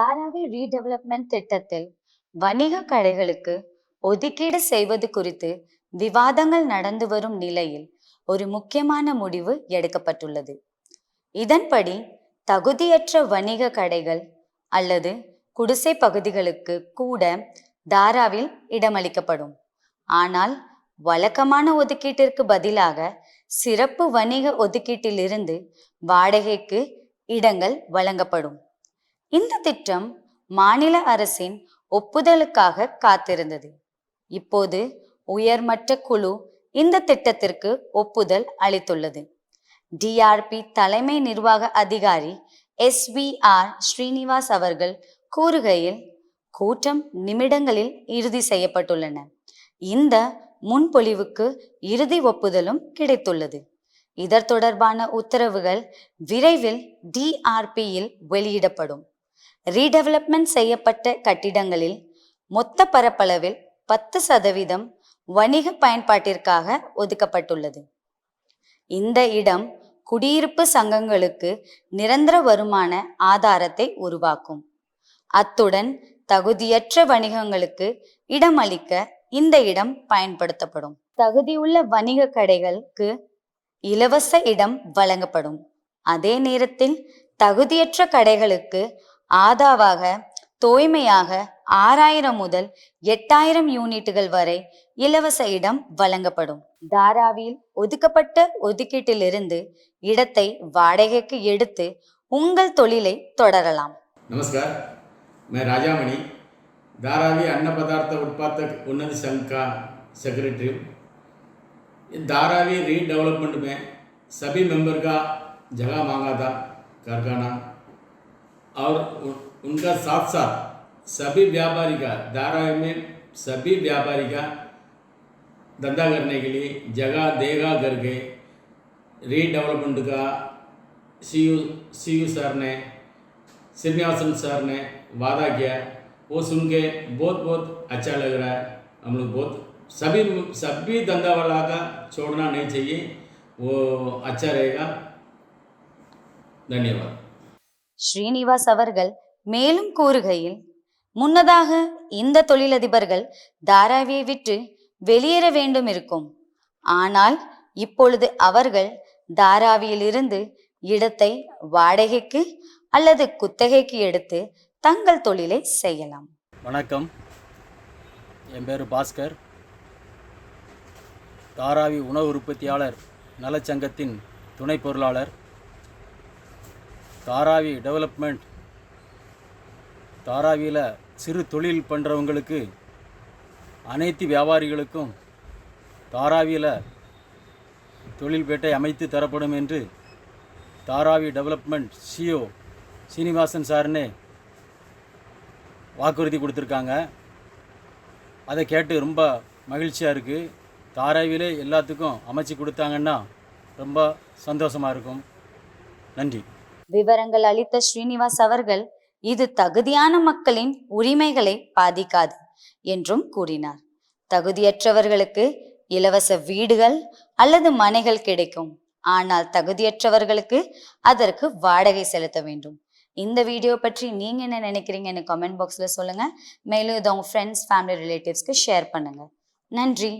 Dharavi redevelopment திட்டத்தில் வணிக கடைகளுக்கு ஒதுக்கீடு செய்வது குறித்து விவாதங்கள் நடந்து வரும் நிலையில் ஒரு முக்கியமான முடிவு எடுக்கப்பட்டுள்ளது. இதன்படி தகுதியற்ற வணிக கடைகள் அல்லது குடிசை பகுதிகளுக்கு கூட தாராவில் இடமளிக்கப்படும். ஆனால் வழக்கமான ஒதுக்கீட்டிற்கு பதிலாக சிறப்பு வணிக ஒதுக்கீட்டிலிருந்து வாடகைக்கு இடங்கள் வழங்கப்படும். இந்த திட்டம் மாநில அரசின் ஒப்புதலுக்காக காத்திருந்தது. இப்போது உயர்மட்ட குழு இந்த திட்டத்திற்கு ஒப்புதல் அளித்துள்ளது. டிஆர்பி தலைமை நிர்வாக அதிகாரி எஸ் வி ஆர் ஸ்ரீனிவாஸ் அவர்கள் கூறுகையில் கூட்டம் நிமிடங்களில் இறுதி செய்யப்பட்டுள்ளன. இந்த முன்பொழிவுக்கு இறுதி ஒப்புதலும் கிடைத்துள்ளது. இதர் தொடர்பான உத்தரவுகள் விரைவில் டிஆர்பியில் வெளியிடப்படும். ரீடெவலப்மெண்ட் செய்யப்பட்ட கட்டிடங்களில் மொத்த பரப்பளவில் பத்து சதவீதம் வணிக பயன்பாட்டிற்காக ஒதுக்கப்பட்டுள்ளது. இந்த இடம் குடியிருப்பு சங்கங்களுக்கு நிரந்தர வருமான ஆதாரத்தை உருவாக்கும். அத்துடன் தகுதியற்ற வணிகங்களுக்கு இடமளிக்க இந்த இடம் பயன்படுத்தப்படும். தகுதியுள்ள வணிக கடைகளுக்கு இலவச இடம் வழங்கப்படும். அதே நேரத்தில் தகுதியற்ற கடைகளுக்கு ஆதாவாக தூய்மையாக ஆறாயிரம் முதல் எட்டாயிரம் யூனிட்டுகள் வரை இலவச இடம் வழங்கப்படும் தாராவில் ஒதுக்கப்பட்ட ஒதுக்கீட்டிலிருந்து இடத்தை வாடகைக்கு எடுத்து உங்கள் தொழிலை தொடரலாம் नमस्कार मैं राजा मणि धारावी अन्न पदार्थ उत्पादक उन्नति संघ का सेक्रेटरी हूँ इस धारावी रीडेवलपमेंट में सभी मेंबर का जगह मांगा था कारखाना और उनका साथ साथ सभी व्यापारी का धारावी में सभी व्यापारी का धंधा करने के लिए जगह देगा करके रीडेवलपमेंट का C U C U sir ने श्रीनिवासन सर ने वादा किया। वो सुन के बहुत बहुत अच्छा लग रहा है। हम लोग बहुत, सभी सभी धंधा वाला का छोड़ना नहीं चाहिए। वो अच्छा रहेगा। धन्यवाद। ஸ்ரீனிவாஸ் அவர்கள் மேலும் கூறுகையில் முன்னதாக இந்த தொழிலதிபர்கள் தாராவியை விட்டு வெளியேற வேண்டும் இருக்கும் ஆனால் இப்பொழுது அவர்கள் தாராவியிலிருந்து இடத்தை வாடகைக்கு அல்லது குத்தகைக்கு எடுத்து தங்கள் தொழிலை செய்யலாம். வணக்கம். என் பேர் பாஸ்கர். தாராவி உணவு உற்பத்தியாளர் நலச்சங்கத்தின் துணை பொருளாளர். தாராவி டெவலப்மெண்ட் தாராவியில் சிறு தொழில் பண்ணுறவங்களுக்கு அனைத்து வியாபாரிகளுக்கும் தாராவியில் தொழில்பேட்டை அமைத்து தரப்படும் என்று தாராவி டெவலப்மெண்ட் சிஓ சீனிவாசன் சார்னே வாக்குறுதி கொடுத்துருக்காங்க. அதை கேட்டு ரொம்ப மகிழ்ச்சியாக இருக்குது தாராவிலே எல்லாத்துக்கும் அமைச்சு கொடுத்தாங்கன்னா ரொம்ப சந்தோஷமாக இருக்கும். நன்றி. விவரங்கள் அளித்த ஸ்ரீனிவாஸ் அவர்கள் இது தகுதியான மக்களின் உரிமைகளை பாதிக்காது என்றும் கூறினார். தகுதியற்றவர்களுக்கு இலவச வீடுகள் அல்லது மனைகள் கிடைக்கும். ஆனால் தகுதியற்றவர்களுக்கு அதற்கு வாடகை செலுத்த வேண்டும். இந்த வீடியோ பற்றி நீங்க என்ன நினைக்கிறீங்கன்னு கமெண்ட் பாக்ஸ்ல சொல்லுங்க. மேலும் இதை உங்க ஃப்ரெண்ட்ஸ் ஃபேமிலி ரிலேட்டிவ்ஸ்க்கு ஷேர் பண்ணுங்க. நன்றி.